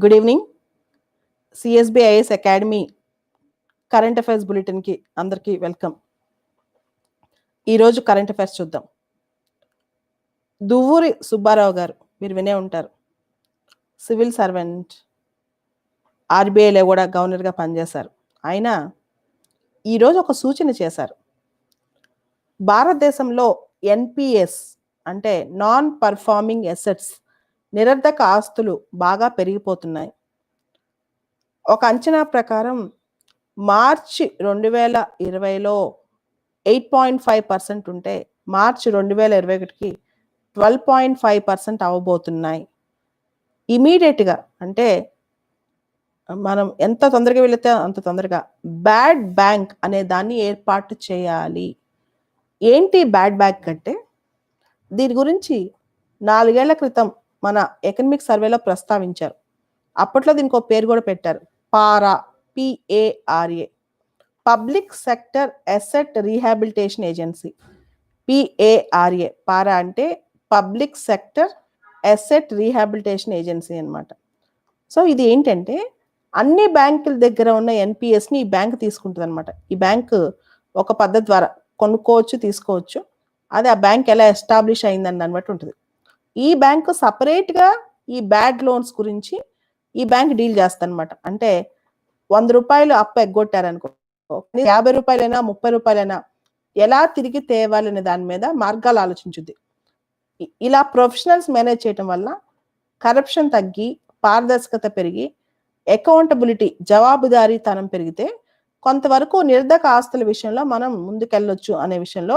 Good evening CSBIS academy current affairs బులెటిన్కి అందరికీ welcome ఈరోజు current affairs చూద్దాం. దువ్వూరి సుబ్బారావు గారు మీరు వినే ఉంటారు. సివిల్ సర్వెంట్ ఆర్బీఐలో కూడా గవర్నర్గా పనిచేశారు. ఆయన ఈరోజు ఒక సూచన చేశారు. భారతదేశంలో ఎన్పిఎస్ అంటే నాన్ పర్ఫార్మింగ్ ఎసెట్స్ నిరర్ధక ఆస్తులు బాగా పెరిగిపోతున్నాయి. ఒక అంచనా ప్రకారం మార్చి రెండు వేల ఇరవైలో ఎయిట్ పాయింట్ ఫైవ్ పర్సెంట్ ఉంటే మార్చి రెండు వేల ఇరవై ఒకటికి ట్వెల్వ్ పాయింట్ ఫైవ్ పర్సెంట్ అవ్వబోతున్నాయి. ఇమీడియట్గా అంటే మనం ఎంత తొందరగా వెళితే అంత తొందరగా బ్యాడ్ బ్యాంక్ అనే దాన్ని ఏర్పాటు చేయాలి. ఏంటి బ్యాడ్ బ్యాంక్ అంటే దీని గురించి నాలుగేళ్ళ క్రితం మన ఎకనమిక్ సర్వేలో ప్రస్తావించారు. అప్పట్లో దీనికి ఒక పేరు కూడా పెట్టారు. PARA PARA public sector asset rehabilitation agency PARA PARA అంటే public sector asset rehabilitation agency అనమాట సో ఇది ఏంటంటే అన్ని బ్యాంకుల దగ్గర ఉన్న ఎన్పిఎస్ని ఈ బ్యాంక్ తీసుకుంటుంది అనమాట ఈ బ్యాంక్ ఒక పద్ధతి ద్వారా కొనుక్కోవచ్చు తీసుకోవచ్చు. అది ఆ బ్యాంక్ ఎలా ఎస్టాబ్లిష్ అయిందని దాన్ని బట్టి ఉంటుంది. ఈ బ్యాంక్ సపరేట్గా ఈ బ్యాడ్ లోన్స్ గురించి ఈ బ్యాంక్ డీల్ చేస్తానమాట అంటే వంద రూపాయలు అప్పు ఎగ్గొట్టారనుకో యాభై రూపాయలైనా ముప్పై రూపాయలైనా ఎలా తిరిగి తేవాలనే దాని మీద మార్గాలు ఆలోచించుద్ది. ఇలా ప్రొఫెషనల్స్ మేనేజ్ చేయటం వల్ల కరప్షన్ తగ్గి పారదర్శకత పెరిగి అకౌంటబిలిటీ జవాబుదారీతనం పెరిగితే కొంతవరకు నిర్ధక ఆస్తుల విషయంలో మనం ముందుకెళ్ళొచ్చు అనే విషయంలో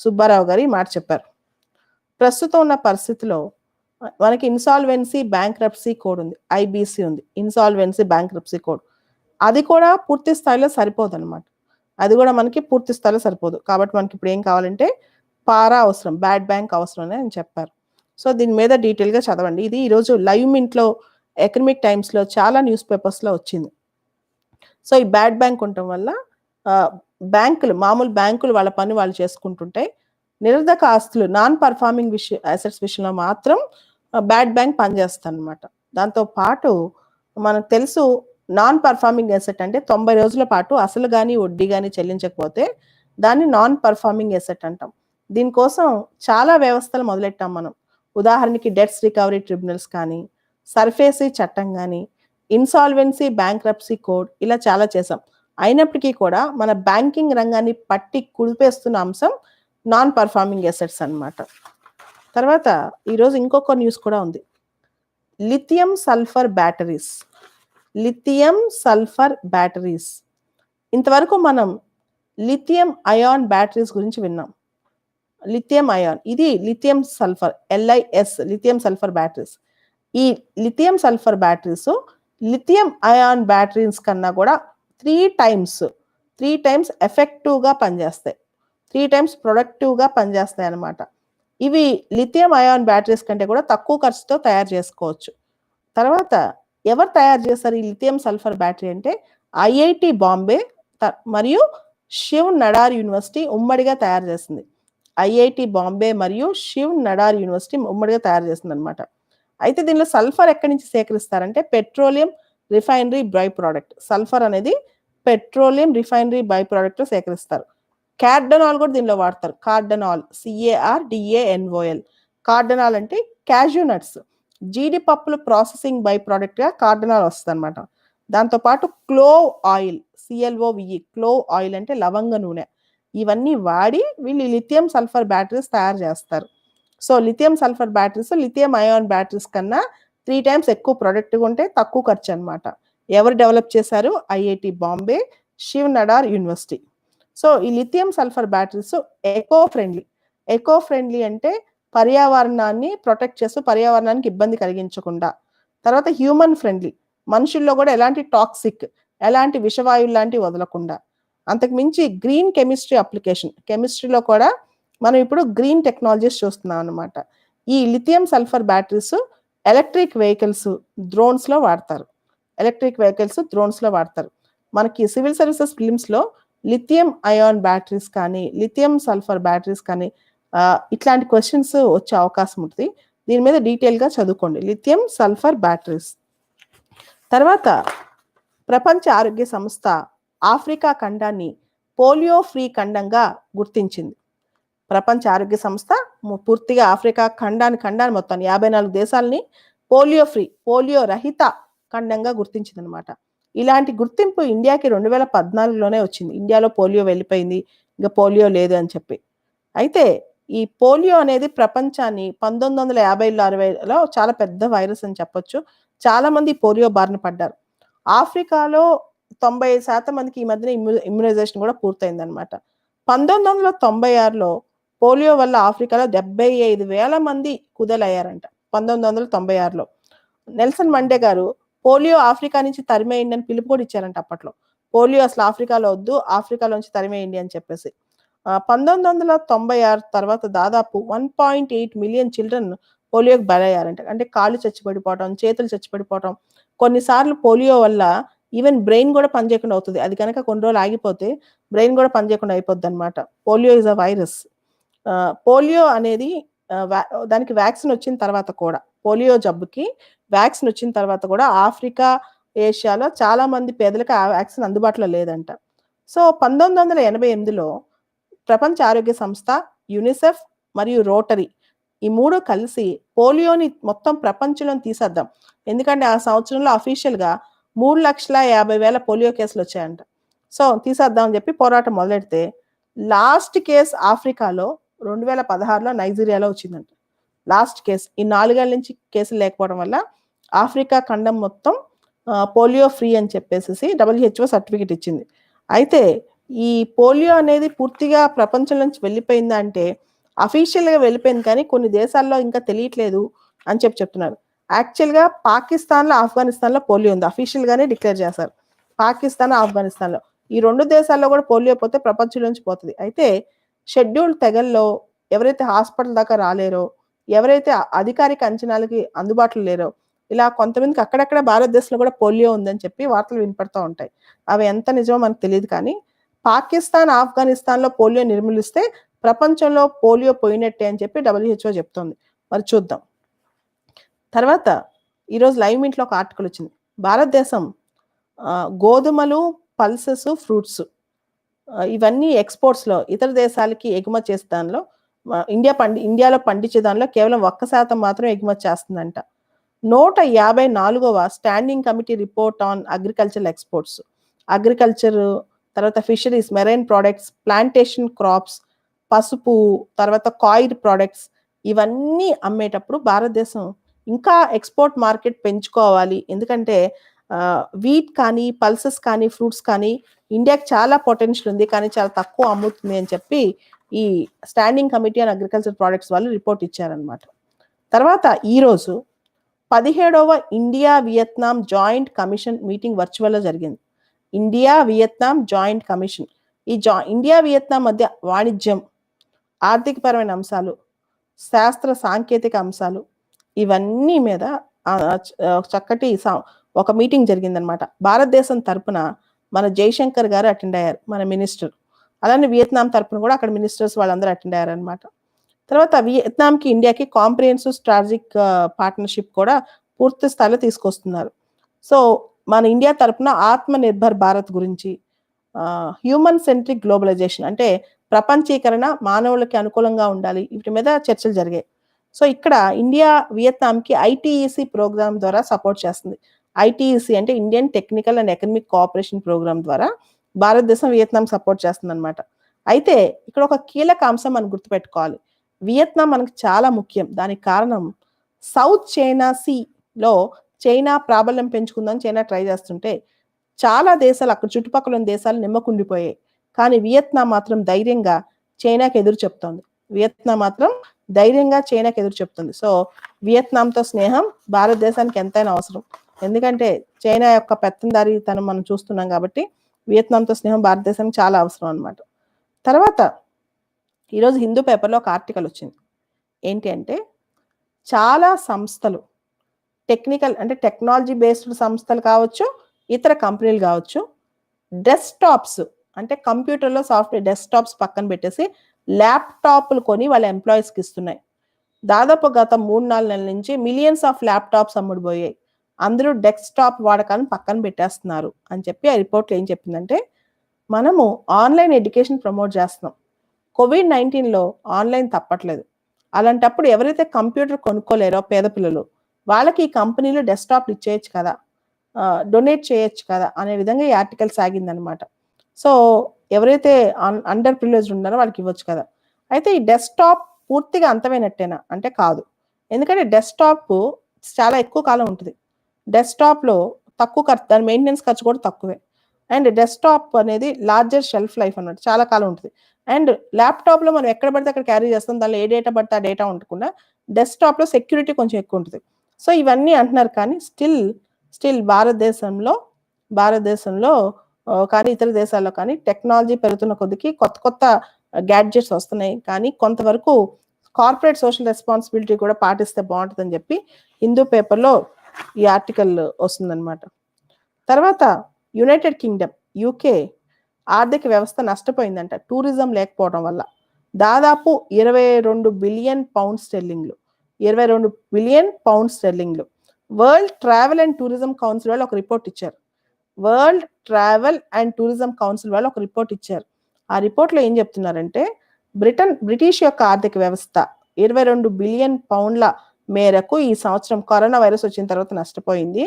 సుబ్బారావు గారు మాట చెప్పారు. ప్రస్తుతం ఉన్న పరిస్థితిలో మనకి ఇన్సాల్వెన్సీ బ్యాంక్రప్సీ కోడ్ ఉంది. ఐబీసీ ఉంది. ఇన్సాల్వెన్సీ బ్యాంక్రప్సీ కోడ్ అది కూడా పూర్తి స్థాయిలో సరిపోదు అనమాట అది కూడా మనకి పూర్తి స్థాయిలో సరిపోదు. కాబట్టి మనకి ఇప్పుడు ఏం కావాలంటే పారా అవసరం బ్యాడ్ బ్యాంక్ అవసరం అని చెప్పారు. సో దీని మీద డీటెయిల్గా చదవండి. ఇది ఈరోజు లైవ్ మింట్లో ఎకనమిక్ టైమ్స్లో చాలా న్యూస్ పేపర్స్లో వచ్చింది. సో ఈ బ్యాడ్ బ్యాంక్ ఉండటం వల్ల బ్యాంకులు మామూలు బ్యాంకులు వాళ్ళ పని వాళ్ళు చేసుకుంటుంటే నిరర్ధక ఆస్తులు నాన్ పర్ఫార్మింగ్ విషయ అసెట్స్ విషయంలో మాత్రం బ్యాడ్ బ్యాంక్ పనిచేస్తుంది అనమాట దాంతో పాటు మనకు తెలుసు నాన్ పర్ఫార్మింగ్ అసెట్ అంటే తొంభై రోజుల పాటు అసలు కానీ వడ్డీ కానీ చెల్లించకపోతే దాన్ని నాన్ పర్ఫార్మింగ్ ఎసెట్ అంటాం దీనికోసం చాలా వ్యవస్థలు మొదలెట్టాం మనం. ఉదాహరణకి డెట్స్ రికవరీ ట్రిబ్యునల్స్ కానీ సర్ఫేసీ చట్టం కానీ ఇన్సాల్వెన్సీ బ్యాంక్రప్సీ కోడ్ ఇలా చాలా చేసాం అయినప్పటికీ కూడా మన బ్యాంకింగ్ రంగాన్ని పట్టి కుడిపేస్తున్న అంశం నాన్ పర్ఫార్మింగ్ ఎసెట్స్ అనమాట తర్వాత ఈరోజు ఇంకొక న్యూస్ కూడా ఉంది. Lithium sulphur batteries. Lithium sulphur batteries. ఇంతవరకు మనం లిథియం అయాన్ బ్యాటరీస్ గురించి విన్నాం. లిథియం అయాన్ ఇది lithium sulphur LIS lithium sulphur batteries. ఈ lithium sulphur batteries lithium ion batteries కన్నా కూడా త్రీ టైమ్స్ త్రీ టైమ్స్ ఎఫెక్టివ్గా పనిచేస్తాయి. త్రీ టైమ్స్ ప్రొడక్టివ్గా పనిచేస్తాయి అనమాట ఇవి లిథియం అయాన్ బ్యాటరీస్ కంటే కూడా తక్కువ ఖర్చుతో తయారు చేసుకోవచ్చు. తర్వాత ఎవరు తయారు చేస్తారు ఈ లిథియం సల్ఫర్ బ్యాటరీ అంటే? ఐఐటి బాంబే మరియు శివ్ నడార్ యూనివర్సిటీ ఉమ్మడిగా తయారు చేస్తుంది ఐఐటి బాంబే మరియు శివ్ నడార్ యూనివర్సిటీ ఉమ్మడిగా తయారు చేస్తుంది అనమాట అయితే దీనిలో సల్ఫర్ ఎక్కడి నుంచి సేకరిస్తారంటే petroleum refinery by product sulphur అనేది పెట్రోలియం రిఫైనరీ బై ప్రోడక్ట్ సేకరిస్తారు. కార్డనాల్ కూడా దీనిలో వాడతారు. కార్డనాల్ C A R D A N O L cardanol అంటే క్యాజూ నట్స్ జీడిపప్పులు ప్రాసెసింగ్ బై ప్రోడక్ట్గా కార్డనాల్ వస్తుంది అనమాట దాంతోపాటు clove oil C L O V E clove oil అంటే లవంగ నూనె. ఇవన్నీ వాడి వీళ్ళు లిథియం సల్ఫర్ బ్యాటరీస్ తయారు చేస్తారు. So lithium sulphur batteries lithium ion batteries కన్నా త్రీ టైమ్స్ ఎక్కువ ప్రొడక్ట్గా ఉంటే తక్కువ ఖర్చు అనమాట ఎవరు డెవలప్ చేశారు? IIT Bombay Shiv Nadar university so ఈ lithium sulphur batteries eco friendly eco friendly అంటే పర్యావరణాన్ని ప్రొటెక్ట్ చేస్తూ పర్యావరణానికి ఇబ్బంది కలిగించకుండా. తర్వాత హ్యూమన్ ఫ్రెండ్లీ మనుషుల్లో కూడా ఎలాంటి టాక్సిక్ ఎలాంటి విషవాయువు లాంటివి వదలకుండా. అంతకు మించి గ్రీన్ కెమిస్ట్రీ అప్లికేషన్ కెమిస్ట్రీలో కూడా మనం ఇప్పుడు గ్రీన్ టెక్నాలజీస్ చూస్తున్నాం అనమాట ఈ lithium sulphur batteries electric vehicles డ్రోన్స్లో వాడతారు. ఎలక్ట్రిక్ వెహికల్స్ డ్రోన్స్లో వాడతారు. మనకి సివిల్ సర్వీసెస్ ఫిలిమ్స్లో లిథియం అయాన్ బ్యాటరీస్ కానీ లిథియం సల్ఫర్ బ్యాటరీస్ కానీ ఇట్లాంటి క్వశ్చన్స్ వచ్చే అవకాశం ఉంటుంది. దీని మీద డీటెయిల్గా చదువుకోండి. Lithium sulphur batteries. తర్వాత ప్రపంచ ఆరోగ్య సంస్థ ఆఫ్రికా ఖండాన్ని పోలియో ఫ్రీ ఖండంగా గుర్తించింది. ప్రపంచ ఆరోగ్య సంస్థ పూర్తిగా ఆఫ్రికా ఖండాన్ని ఖండాన్ని మొత్తం యాభై నాలుగు దేశాలని పోలియో ఫ్రీ పోలియో రహిత ఖండంగా గుర్తించింది అనమాట ఇలాంటి గుర్తింపు ఇండియాకి రెండు వేల పద్నాలుగులోనే వచ్చింది. ఇండియాలో పోలియో వెళ్ళిపోయింది. ఇంకా పోలియో లేదు అని చెప్పి. అయితే ఈ పోలియో అనేది ప్రపంచాన్ని పంతొమ్మిది వందల యాభైలో అరవైలో చాలా పెద్ద వైరస్ అని చెప్పొచ్చు. చాలా మంది పోలియో బారిన పడ్డారు. ఆఫ్రికాలో తొంభై శాతం మందికి ఈ మధ్యన ఇమ్యూ ఇమ్యునైజేషన్ కూడా పూర్తయింది అనమాట పంతొమ్మిది వందల తొంభై ఆరులో పోలియో వల్ల ఆఫ్రికాలో డెబ్బై ఐదు వేల మంది కుదలయ్యారంట. పంతొమ్మిది వందల తొంభై ఆరులో నెల్సన్ మండే గారు పోలియో ఆఫ్రికా నుంచి తరిమేయండి అని పిలుపు కూడా ఇచ్చారంట అప్పట్లో. పోలియో అసలు ఆఫ్రికాలో వద్దు ఆఫ్రికాలో నుంచి తరిమేయండి అని చెప్పేసి. పంతొమ్మిది వందల తొంభై ఆరు తర్వాత దాదాపు one point eight million children పోలియోకి బలయ్యారంట. అంటే కాళ్ళు చచ్చిపడిపోవటం చేతులు చచ్చిపడిపోవటం కొన్నిసార్లు పోలియో వల్ల ఈవెన్ బ్రెయిన్ కూడా పనిచేయకుండా అవుతుంది. అది కనుక కొన్ని రోజులు ఆగిపోతే బ్రెయిన్ కూడా పనిచేయకుండా అయిపోద్ది అనమాట polio is a virus. Polio అనేది దానికి వ్యాక్సిన్ వచ్చిన తర్వాత కూడా పోలియో జబ్బుకి వ్యాక్సిన్ వచ్చిన తర్వాత కూడా ఆఫ్రికా ఏషియాలో చాలా మంది పేదలకు ఆ వ్యాక్సిన్ అందుబాటులో లేదంట. సో పంతొమ్మిది వందల ఎనభై ఎనిమిదిలో ప్రపంచ ఆరోగ్య సంస్థ యునిసెఫ్ మరియు రోటరీ ఈ మూడు కలిసి పోలియోని మొత్తం ప్రపంచంలో తీసేద్దాం. ఎందుకంటే ఆ సంవత్సరంలో అఫీషియల్గా మూడు లక్షల యాభై వేల పోలియో కేసులు వచ్చాయంట. సో తీసేద్దాం అని చెప్పి పోరాటం మొదలెడితే లాస్ట్ కేస్ ఆఫ్రికాలో రెండు వేల పదహారులో నైజీరియాలో వచ్చిందంట. లాస్ట్ కేసు ఈ నాలుగేళ్ళ నుంచి కేసులు లేకపోవడం వల్ల ఆఫ్రికా ఖండం మొత్తం పోలియో ఫ్రీ అని చెప్పేసి డబ్ల్యూహెచ్ఓ సర్టిఫికేట్ ఇచ్చింది. అయితే ఈ పోలియో అనేది పూర్తిగా ప్రపంచం నుంచి వెళ్ళిపోయిందా అంటే అఫీషియల్గా వెళ్ళిపోయింది కానీ కొన్ని దేశాల్లో ఇంకా తెలియట్లేదు అని చెప్పి చెప్తున్నారు. యాక్చువల్గా పాకిస్తాన్లో ఆఫ్ఘనిస్తాన్లో పోలియో ఉంది. అఫీషియల్గానే డిక్లేర్ చేశారు. పాకిస్తాన్ ఆఫ్ఘనిస్తాన్లో. ఈ రెండు దేశాల్లో కూడా పోలియో పోతే ప్రపంచం నుంచి పోతుంది. అయితే షెడ్యూల్డ్ తెగల్లో ఎవరైతే హాస్పిటల్ దాకా రాలేరో ఎవరైతే అధికారిక అంచనాలకి అందుబాటులో లేరో ఇలా కొంతమందికి అక్కడక్కడ భారతదేశంలో కూడా పోలియో ఉందని చెప్పి వార్తలు వినపడుతూ ఉంటాయి. అవి ఎంత నిజమో మనకు తెలియదు కానీ పాకిస్తాన్ ఆఫ్ఘనిస్తాన్లో పోలియో నిర్మూలిస్తే ప్రపంచంలో పోలియో పోయినట్టే అని చెప్పి డబ్ల్యూహెచ్ఓ చెప్తోంది. మరి చూద్దాం. తర్వాత ఈరోజు లైవ్ మీట్లో ఒక ఆర్టికల్ వచ్చింది. భారతదేశం గోధుమలు పల్సెస్ ఫ్రూట్స్ ఇవన్నీ ఎక్స్పోర్ట్స్లో ఇతర దేశాలకి ఎగుమతి చేసే దానిలో ఇండియా పండి ఇండియాలో పండించే దానిలో కేవలం ఒక్క శాతం మాత్రం ఎగుమతి చేస్తుందంట. నూట యాభై నాలుగవ standing committee report on agricultural exports. Agriculture తర్వాత fisheries marine products plantation crops పసుపు తర్వాత కాయిడ్ ప్రోడక్ట్స్ ఇవన్నీ అమ్మేటప్పుడు భారతదేశం ఇంకా ఎక్స్పోర్ట్ మార్కెట్ పెంచుకోవాలి. ఎందుకంటే వీట్ కానీ పల్సెస్ కానీ ఫ్రూట్స్ కానీ ఇండియాకి చాలా పొటెన్షియల్ ఉంది కానీ చాలా తక్కువ అమ్ముతుంది అని చెప్పి ఈ standing committee on agriculture products వాళ్ళు రిపోర్ట్ ఇచ్చారనమాట తర్వాత ఈరోజు పదిహేడవ India Vietnam joint commission meeting వర్చువల్లో జరిగింది. India Vietnam joint commission. ఈ జా ఇండియా వియత్నాం మధ్య వాణిజ్యం ఆర్థికపరమైన అంశాలు శాస్త్ర సాంకేతిక అంశాలు ఇవన్నీ మీద చక్కటి సా- ఒక మీటింగ్ జరిగిందనమాట భారతదేశం తరపున మన జైశంకర్ గారు అటెండ్ అయ్యారు మన మినిస్టర్. అలానే వియత్నాం తరపున కూడా అక్కడ మినిస్టర్స్ వాళ్ళందరూ అటెండ్ అయ్యారనమాట తర్వాత వియత్నాంకి ఇండియాకి కాంప్రిహెన్సివ్ స్ట్రాటజిక్ పార్ట్నర్షిప్ కూడా పూర్తి స్థాయిలో తీసుకొస్తున్నారు. సో మన ఇండియా తరపున ఆత్మ నిర్భర్ భారత్ గురించి హ్యూమన్ సెంట్రిక్ గ్లోబలైజేషన్ అంటే ప్రపంచీకరణ మానవులకి అనుకూలంగా ఉండాలి వీటి మీద చర్చలు జరిగాయి. సో ఇక్కడ ఇండియా వియత్నాంకి ఐటీఈసీ ప్రోగ్రామ్ ద్వారా సపోర్ట్ చేస్తుంది. ఐటీఈసి అంటే Indian technical and economic cooperation programme ద్వారా భారతదేశం వియత్నాం సపోర్ట్ చేస్తుందన్నమాట. అయితే ఇక్కడ ఒక కీలక అంశం మనం గుర్తుపెట్టుకోవాలి. వియత్నాం మనకు చాలా ముఖ్యం. దానికి కారణం సౌత్ చైనా సీలో చైనా ప్రాబల్యం పెంచుకుందని చైనా ట్రై చేస్తుంటే చాలా దేశాలు అక్కడ చుట్టుపక్కల ఉన్న దేశాలు నిమ్మకుండిపోయాయి. కానీ వియత్నాం మాత్రం ధైర్యంగా చైనాకి ఎదురు చెప్తోంది. వియత్నాం మాత్రం ధైర్యంగా చైనాకి ఎదురు చెప్తుంది. సో వియత్నాంతో స్నేహం భారతదేశానికి ఎంతైనా అవసరం. ఎందుకంటే చైనా యొక్క పెత్తందారితనం మనం చూస్తున్నాం కాబట్టి వియత్నాంతో స్నేహం భారతదేశానికి చాలా అవసరం అనమాట తర్వాత ఈరోజు హిందూ పేపర్లో ఒక ఆర్టికల్ వచ్చింది. ఏంటి అంటే చాలా సంస్థలు టెక్నికల్ అంటే టెక్నాలజీ బేస్డ్ సంస్థలు కావచ్చు ఇతర కంపెనీలు కావచ్చు డెస్క్టాప్స్ అంటే కంప్యూటర్లో సాఫ్ట్వేర్ డెస్క్టాప్స్ పక్కన పెట్టేసి ల్యాప్టాప్లు కొని వాళ్ళ ఎంప్లాయీస్కి ఇస్తున్నాయి. దాదాపు గత మూడు నాలుగు నెలల నుంచి మిలియన్స్ ఆఫ్ ల్యాప్టాప్స్ అమ్ముడుపోయాయి. అందరూ డెస్క్టాప్ వాడకాలను పక్కన పెట్టేస్తున్నారు అని చెప్పి ఆ రిపోర్ట్లో ఏం చెప్పిందంటే మనము ఆన్లైన్ ఎడ్యుకేషన్ ప్రమోట్ చేస్తున్నాం. కోవిడ్ నైన్టీన్లో ఆన్లైన్ తప్పట్లేదు. అలాంటప్పుడు ఎవరైతే కంప్యూటర్ కొనుక్కోలేరో పేద పిల్లలు వాళ్ళకి ఈ కంపెనీలు డెస్క్టాప్లు ఇచ్చేయచ్చు కదా డొనేట్ చేయొచ్చు కదా అనే విధంగా ఈ ఆర్టికల్ సాగిందనమాట. సో ఎవరైతే అండర్ ప్రివిలేజ్ ఉన్నారో వాళ్ళకి ఇవ్వచ్చు కదా. అయితే ఈ డెస్క్టాప్ పూర్తిగా అంతమైనట్టేనా? అంటే కాదు. ఎందుకంటే డెస్క్టాప్ చాలా ఎక్కువ కాలం ఉంటుంది. డెస్క్టాప్లో తక్కువ ఖర్చు దాని మెయింటెనెన్స్ ఖర్చు కూడా తక్కువే. అండ్ డెస్క్టాప్ అనేది లార్జర్ షెల్ఫ్ లైఫ్ అన్నమాట చాలా కాలం ఉంటుంది. అండ్ ల్యాప్టాప్లో మనం ఎక్కడ పడితే అక్కడ క్యారీ చేస్తాం దానిలో ఏ డేటా పడితే ఆ డేటా ఉండకుండా డెస్క్టాప్లో సెక్యూరిటీ కొంచెం ఎక్కువ ఉంటుంది. సో ఇవన్నీ అంటున్నారు కానీ స్టిల్ స్టిల్ భారతదేశంలో భారతదేశంలో కానీ ఇతర దేశాల్లో కానీ టెక్నాలజీ పెరుగుతున్న కొద్దికి కొత్త కొత్త గ్యాడ్జెట్స్ వస్తున్నాయి. కానీ కొంతవరకు కార్పొరేట్ సోషల్ రెస్పాన్సిబిలిటీ కూడా పాటిస్తే బాగుంటుందని చెప్పి హిందూ పేపర్లో ఈ ఆర్టికల్ వస్తుందన్నమాట. తర్వాత యునైటెడ్ కింగ్డమ్ యూకే ఆర్థిక వ్యవస్థ నష్టపోయిందంట. టూరిజం లేకపోవడం వల్ల దాదాపు ఇరవై రెండు బిలియన్ పౌండ్ స్టెర్లింగ్లు ఇరవై రెండు billion pound స్టెర్లింగ్లు world travel and tourism council వాళ్ళు ఒక రిపోర్ట్ ఇచ్చారు. World travel and tourism council వాళ్ళు ఒక రిపోర్ట్ ఇచ్చారు. ఆ రిపోర్ట్లో ఏం చెప్తున్నారంటే బ్రిటన్ బ్రిటిష్ యొక్క ఆర్థిక వ్యవస్థ ఇరవై రెండు బిలియన్ పౌండ్ల మేరకు ఈ సంవత్సరం కరోనా వైరస్ వచ్చిన తర్వాత నష్టపోయింది.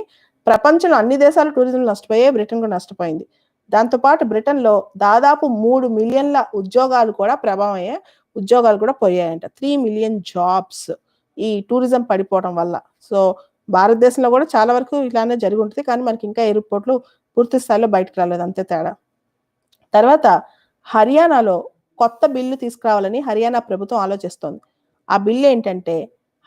ప్రపంచంలో అన్ని దేశాలు టూరిజం నష్టపోయాయి బ్రిటన్ కూడా నష్టపోయింది. దాంతోపాటు బ్రిటన్లో దాదాపు మూడు మిలియన్ల ఉద్యోగాలు కూడా ప్రభావం అయ్యాయి ఉద్యోగాలు కూడా పోయాయంట. త్రీ మిలియన్ జాబ్స్ ఈ టూరిజం పడిపోవడం వల్ల. సో భారతదేశంలో కూడా చాలా వరకు ఇలానే జరిగి ఉంటుంది. కానీ మనకి ఇంకా ఏ రిపోర్ట్లు పూర్తి స్థాయిలో బయటకు రాలేదు. అంతే తేడా. తర్వాత హర్యానాలో కొత్త బిల్లు తీసుకురావాలని హర్యానా ప్రభుత్వం ఆలోచిస్తోంది. ఆ బిల్లు ఏంటంటే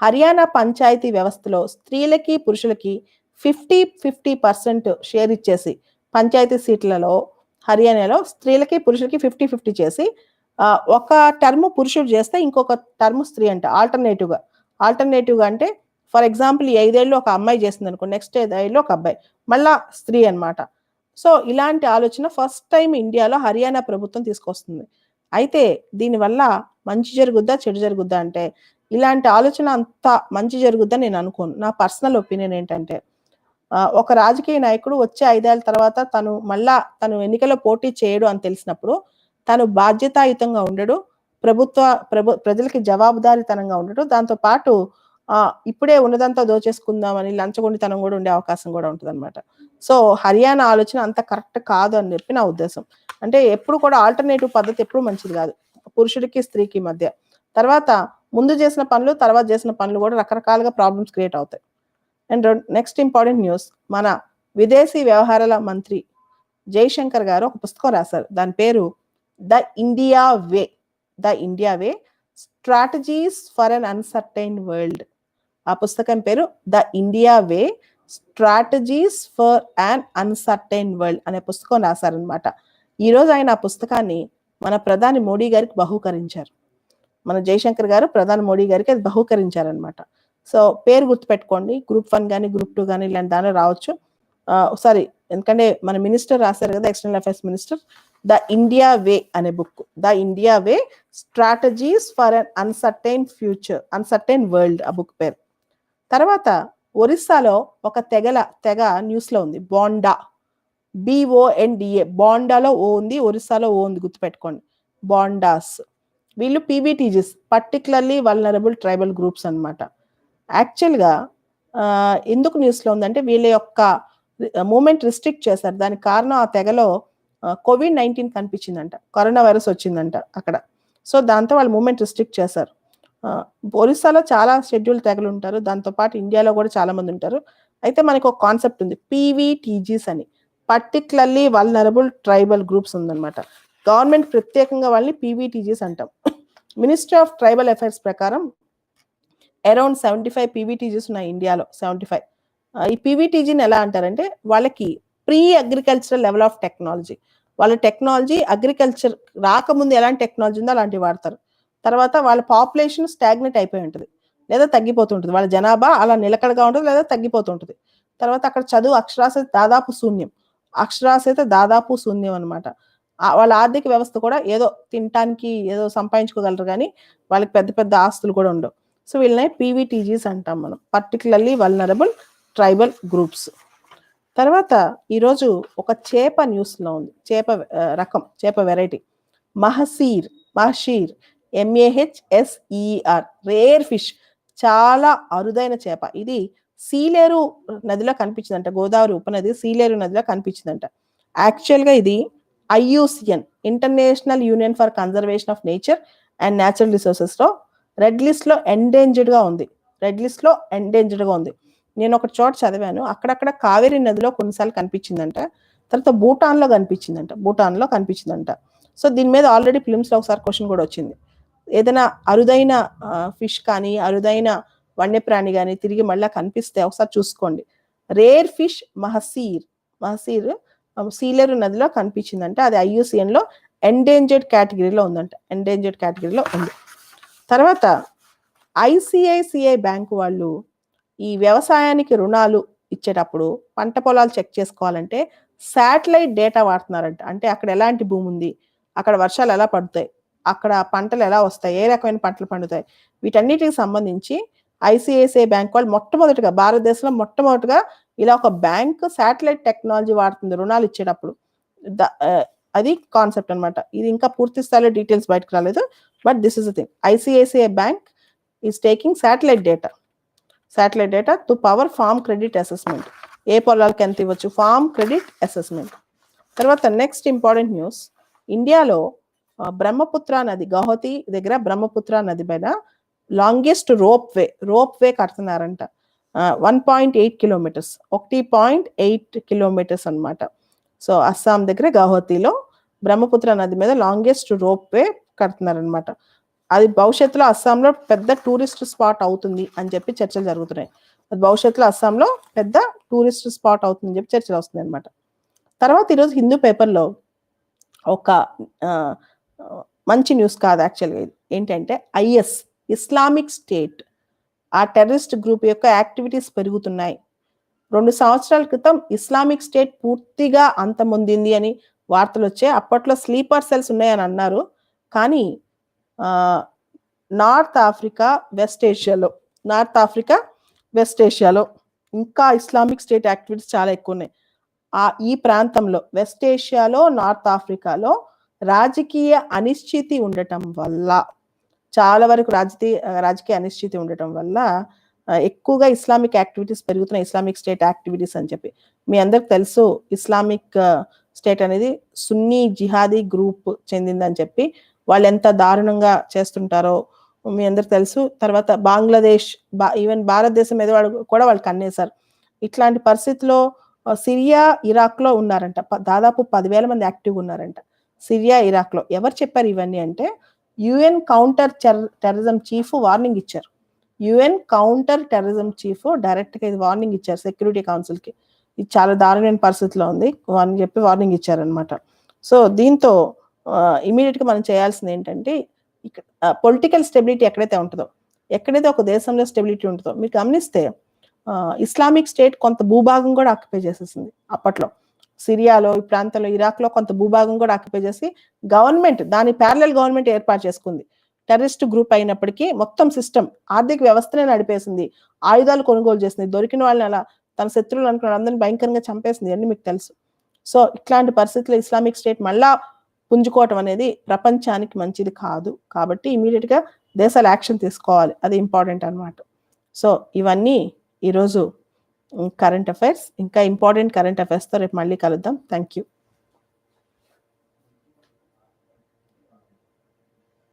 హర్యానా పంచాయతీ వ్యవస్థలో స్త్రీలకి పురుషులకి ఫిఫ్టీ ఫిఫ్టీ పర్సెంట్ షేర్ ఇచ్చేసి పంచాయతీ సీట్లలో హర్యానాలో స్త్రీలకి పురుషులకి ఫిఫ్టీ ఫిఫ్టీ చేసి ఒక టర్మ్ పురుషుడు చేస్తే ఇంకొక టర్మ్ స్త్రీ అంట ఆల్టర్నేటివ్గా. ఆల్టర్నేటివ్గా అంటే ఫర్ ఎగ్జాంపుల్ ఐదేళ్ళు ఒక అమ్మాయి చేస్తుంది అనుకో నెక్స్ట్ ఐదేళ్ళు ఒక అబ్బాయి మళ్ళా స్త్రీ అనమాట సో ఇలాంటి ఆలోచన ఫస్ట్ టైం ఇండియాలో హర్యానా ప్రభుత్వం తీసుకొస్తుంది. అయితే దీనివల్ల మంచి జరుగుద్దా చెడు జరుగుద్దా అంటే ఇలాంటి ఆలోచన అంత మంచి జరుగుద్దని నేను అనుకోను. నా పర్సనల్ ఒపీనియన్ ఏంటంటే ఒక రాజకీయ నాయకుడు వచ్చే ఐదేళ్ళ తర్వాత తను మళ్ళా తను ఎన్నికల్లో పోటీ చేయడు అని తెలిసినప్పుడు తను బాధ్యతాయుతంగా ఉండడు ప్రభుత్వ ప్రభు ప్రజలకి జవాబుదారీతనంగా ఉండడు. దాంతో పాటు ఇప్పుడే ఉన్నదంతా దోచేసుకుందామని లంచగొండితనం కూడా ఉండే అవకాశం కూడా ఉంటుంది అనమాట సో హర్యానా ఆలోచన అంత కరెక్ట్ కాదు అని చెప్పి నా ఉద్దేశం. అంటే ఎప్పుడు కూడా ఆల్టర్నేటివ్ పద్ధతి ఎప్పుడు మంచిది కాదు. పురుషుడికి స్త్రీకి మధ్య. తర్వాత ముందు చేసిన పనులు తర్వాత చేసిన పనులు కూడా రకరకాలుగా ప్రాబ్లమ్స్ క్రియేట్ అవుతాయి. అండ్ నెక్స్ట్ ఇంపార్టెంట్ న్యూస్ మన విదేశీ వ్యవహారాల మంత్రి జైశంకర్ గారు ఒక పుస్తకం రాశారు. దాని పేరు the India way the India way strategies for an uncertain world ఆ పుస్తకం పేరు the India way strategies for an uncertain world అనే పుస్తకం రాశారనమాట ఈరోజు ఆయన ఆ పుస్తకాన్ని మన ప్రధాని మోడీ గారికి బహూకరించారు. మన జయశంకర్ గారు ప్రధాని మోడీ గారికి అది బహుకరించారనమాట సో పేరు గుర్తుపెట్టుకోండి. గ్రూప్ వన్ కానీ గ్రూప్ టూ కానీ ఇలాంటి దానిలో రావచ్చు. సారీ ఎందుకంటే మన మినిస్టర్ రాశారు కదా external affairs minister the India way అనే book. The India way strategies for an uncertain future uncertain world ఆ బుక్ పేరు. తర్వాత ఒరిస్సాలో ఒక తెగల తెగ న్యూస్లో ఉంది. బోండా. బిఓఎన్డిఏ బోండాలో ఓ ఉంది ఒరిస్సాలో ఓ ఉంది గుర్తుపెట్టుకోండి. బాండాస్. వీళ్ళు PBTGs particularly vulnerable tribal groups అనమాట యాక్చువల్గా ఎందుకు న్యూస్లో ఉందంటే వీళ్ళ యొక్క మూమెంట్ రిస్ట్రిక్ట్ చేశారు. దానికి కారణం ఆ తెగలో కోవిడ్ నైన్టీన్ కనిపించిందంట. కరోనా వైరస్ వచ్చిందంట అక్కడ. సో దాంతో వాళ్ళు మూమెంట్ రిస్ట్రిక్ట్ చేశారు. ఒరిస్సాలో చాలా షెడ్యూల్ తెగలు ఉంటారు. దాంతోపాటు ఇండియాలో కూడా చాలామంది ఉంటారు. అయితే మనకు ఒక కాన్సెప్ట్ ఉంది. పీవీటీజీస్ అని. పర్టికులర్లీ వల్నరబుల్ ట్రైబల్ గ్రూప్స్ ఉందన్నమాట. గవర్నమెంట్ ప్రత్యేకంగా వాళ్ళని పీవీటీజీస్ అంటాం. మినిస్ట్రీ ఆఫ్ ట్రైబల్ అఫైర్స్ ప్రకారం అరౌండ్ సెవెంటీ ఫైవ్ పీవీటీజీస్ ఉన్నాయి ఇండియాలో సెవెంటీ ఫైవ్ ఈ పీవీటీజీని ఎలా అంటారంటే వాళ్ళకి pre agricultural level of technology వాళ్ళ టెక్నాలజీ అగ్రికల్చర్ రాకముందు ఎలాంటి టెక్నాలజీ ఉందో అలాంటివి వాడతారు. తర్వాత వాళ్ళ పాపులేషన్ స్టాగ్నెట్ అయిపోయి ఉంటుంది. లేదా తగ్గిపోతుంటుంది వాళ్ళ జనాభా అలా నిలకడగా ఉంటుంది లేదా తగ్గిపోతుంటుంది తర్వాత అక్కడ చదువు అక్షరాస్యత దాదాపు శూన్యం. అక్షరాస్యత దాదాపు శూన్యం అనమాట వాళ్ళ ఆర్థిక వ్యవస్థ కూడా ఏదో తినటానికి ఏదో సంపాదించుకోగలరు కానీ వాళ్ళకి పెద్ద పెద్ద ఆస్తులు కూడా ఉండవు. సో వీళ్ళని పీవీటీజీస్ అంటాం మనం పర్టికులర్లీ వల్నరబుల్ ట్రైబల్ గ్రూప్స్ తర్వాత ఈరోజు ఒక చేప న్యూస్లో ఉంది. చేప రకం చేప variety. Mahseer mahseer MAHSEER rare fish చాలా అరుదైన చేప. ఇది సీలేరు నదిలో కనిపించిందంట గోదావరి ఉపనది సీలేరు నదిలో కనిపించిందంట. యాక్చువల్గా ఇది IUCN international union for conservation of nature and natural రిసోర్సెస్లో red లిస్ట్లో ఎండేంజర్డ్గా ఉంది. రెడ్ లిస్ట్లో ఎండేంజర్డ్గా ఉంది. నేను ఒక చోట చదివాను అక్కడక్కడ కావేరీ నదిలో కొన్నిసార్లు కనిపించిందంట తర్వాత భూటాన్లో కనిపించిందంట భూటాన్లో కనిపించిందంట. సో దీని మీద ఆల్రెడీ ఫిలిమ్స్లో ఒకసారి క్వశ్చన్ కూడా వచ్చింది. ఏదైనా అరుదైన ఫిష్ కానీ అరుదైన వన్యప్రాణి కానీ తిరిగి మళ్ళీ కనిపిస్తే ఒకసారి చూసుకోండి. రేర్ ఫిష్ మహసీర్ మహసీర్ సీలేరు నదిలో కనిపించిందంటే అది ఐయుసిఎన్లో ఎండేంజర్డ్ కేటగిరీలో ఉందంట. ఎండేంజర్డ్ కేటగిరీలో ఉంది. తర్వాత ఐసిఐసిఐ బ్యాంకు వాళ్ళు ఈ వ్యవసాయానికి రుణాలు ఇచ్చేటప్పుడు పంట పొలాలు చెక్ చేసుకోవాలంటే శాటిలైట్ డేటా వాడుతున్నారంట. అంటే అక్కడ ఎలాంటి భూమి ఉంది? అక్కడ వర్షాలు ఎలా పడతాయి? అక్కడ పంటలు ఎలా వస్తాయి? ఏ రకమైన పంటలు పండుతాయి? వీటన్నిటికి సంబంధించి ఐసిఐసిఐ బ్యాంక్ వాళ్ళు మొట్టమొదటిగా భారతదేశంలో మొట్టమొదటిగా ఇలా ఒక బ్యాంక్ శాటిలైట్ టెక్నాలజీ వాడుతుంది రుణాలు ఇచ్చేటప్పుడు. ద- అది కాన్సెప్ట్ అనమాట ఇది ఇంకా పూర్తి స్థాయిలో డీటెయిల్స్ బయటకు రాలేదు. But this is the thing. ICICI bank is taking satellite data. Satellite data to power farm credit assessment. ఏ పొలాలకి ఎంత ఇవ్వచ్చు? Farm credit assessment. తర్వాత నెక్స్ట్ ఇంపార్టెంట్ న్యూస్. ఇండియాలో బ్రహ్మపుత్ర నది గౌహతి దగ్గర బ్రహ్మపుత్ర నది పైన longest rope way rope way కడుతున్నారంట. One point eight kilometres ఒకటి పాయింట్ ఎయిట్ కిలోమీటర్స్ అనమాట సో అస్సాం దగ్గర గౌహతిలో బ్రహ్మపుత్ర నది మీద లాంగెస్ట్ రోప్ వే కడుతున్నారనమాట అది భవిష్యత్తులో అస్సాంలో పెద్ద టూరిస్ట్ స్పాట్ అవుతుంది అని చెప్పి చర్చలు జరుగుతున్నాయి. అది భవిష్యత్తులో అస్సాంలో పెద్ద టూరిస్ట్ స్పాట్ అవుతుందని చెప్పి చర్చలు వస్తుంది అనమాట తర్వాత ఈరోజు హిందూ పేపర్లో ఒక మంచి న్యూస్ కాదు యాక్చువల్గా ఇది ఏంటంటే ఐఎస్ ఇస్లామిక్ స్టేట్ ఆ టెర్రరిస్ట్ గ్రూప్ యొక్క యాక్టివిటీస్ పెరుగుతున్నాయి. రెండు సంవత్సరాల క్రితం ఇస్లామిక్ స్టేట్ పూర్తిగా అంతమొందింది అని వార్తలు వచ్చాయి అప్పట్లో స్లీపర్ సెల్స్ ఉన్నాయని అన్నారు. కానీ నార్త్ ఆఫ్రికా వెస్ట్ ఏషియాలో నార్త్ ఆఫ్రికా వెస్ట్ ఏషియాలో ఇంకా ఇస్లామిక్ స్టేట్ యాక్టివిటీస్ చాలా ఎక్కువ ఉన్నాయి. ఆ ఈ ప్రాంతంలో వెస్ట్ ఏషియాలో నార్త్ ఆఫ్రికాలో రాజకీయ అనిశ్చితి ఉండటం వల్ల చాలా వరకు రాజకీయ రాజకీయ అనిశ్చితి ఉండటం వల్ల ఎక్కువగా ఇస్లామిక్ యాక్టివిటీస్ పెరుగుతున్నాయి. ఇస్లామిక్ స్టేట్ యాక్టివిటీస్ అని చెప్పి. మీ అందరికి తెలుసు ఇస్లామిక్ స్టేట్ అనేది సున్నీ జిహాదీ గ్రూప్ చెందిందని చెప్పి. వాళ్ళు ఎంత దారుణంగా చేస్తుంటారో మీ అందరికి తెలుసు. తర్వాత బంగ్లాదేశ్ బా ఈవెన్ భారతదేశం మీద వాళ్ళు కూడా వాళ్ళు కన్నేశారు. ఇట్లాంటి పరిస్థితిలో సిరియా ఇరాక్లో ఉన్నారంట. దాదాపు పదివేల మంది యాక్టివ్గా ఉన్నారంట. సిరియా ఇరాక్లో. ఎవరు చెప్పారు ఇవన్నీ అంటే UN counter terrorism chief warning ఇచ్చారు. యుఎన్ కౌంటర్ టెర్రరిజం చీఫ్ డైరెక్ట్గా ఇది వార్నింగ్ ఇచ్చారు సెక్యూరిటీ కౌన్సిల్కి. ఇది చాలా దారుణమైన పరిస్థితిలో ఉంది. వార్నింగ్ చెప్పి వార్నింగ్ ఇచ్చారనమాట సో దీంతో ఇమీడియట్గా మనం చేయాల్సింది ఏంటంటే ఇక్కడ పొలిటికల్ స్టెబిలిటీ ఎక్కడైతే ఉంటుందో ఎక్కడైతే ఒక దేశంలో స్టెబిలిటీ ఉంటుందో మీరు గమనిస్తే ఇస్లామిక్ స్టేట్ కొంత భూభాగం కూడా ఆక్యుపై చేసేసింది అప్పట్లో. సిరియాలో ఈ ప్రాంతంలో ఇరాక్లో కొంత భూభాగం కూడా ఆక్యుపై చేసి గవర్నమెంట్ దాని ప్యారలల్ గవర్నమెంట్ ఏర్పాటు చేసుకుంది. టెర్రరిస్ట్ గ్రూప్ అయినప్పటికీ మొత్తం సిస్టమ్ ఆర్థిక వ్యవస్థనే నడిపేసింది. ఆయుధాలు కొనుగోలు చేసింది. దొరికిన వాళ్ళని అలా తన శత్రువులు అనుకున్న అందరిని భయంకరంగా చంపేసింది అన్ని మీకు తెలుసు. సో ఇట్లాంటి పరిస్థితుల్లో ఇస్లామిక్ స్టేట్ మళ్ళా పుంజుకోవటం అనేది ప్రపంచానికి మంచిది కాదు. కాబట్టి ఇమీడియట్గా దేశాలు యాక్షన్ తీసుకోవాలి. అది ఇంపార్టెంట్ అన్నమాట. సో ఇవన్నీ ఈరోజు కరెంట్ అఫైర్స్ ఇంకా ఇంపార్టెంట్ కరెంట్ అఫైర్స్తో రేపు మళ్ళీ కలుద్దాం. Thank you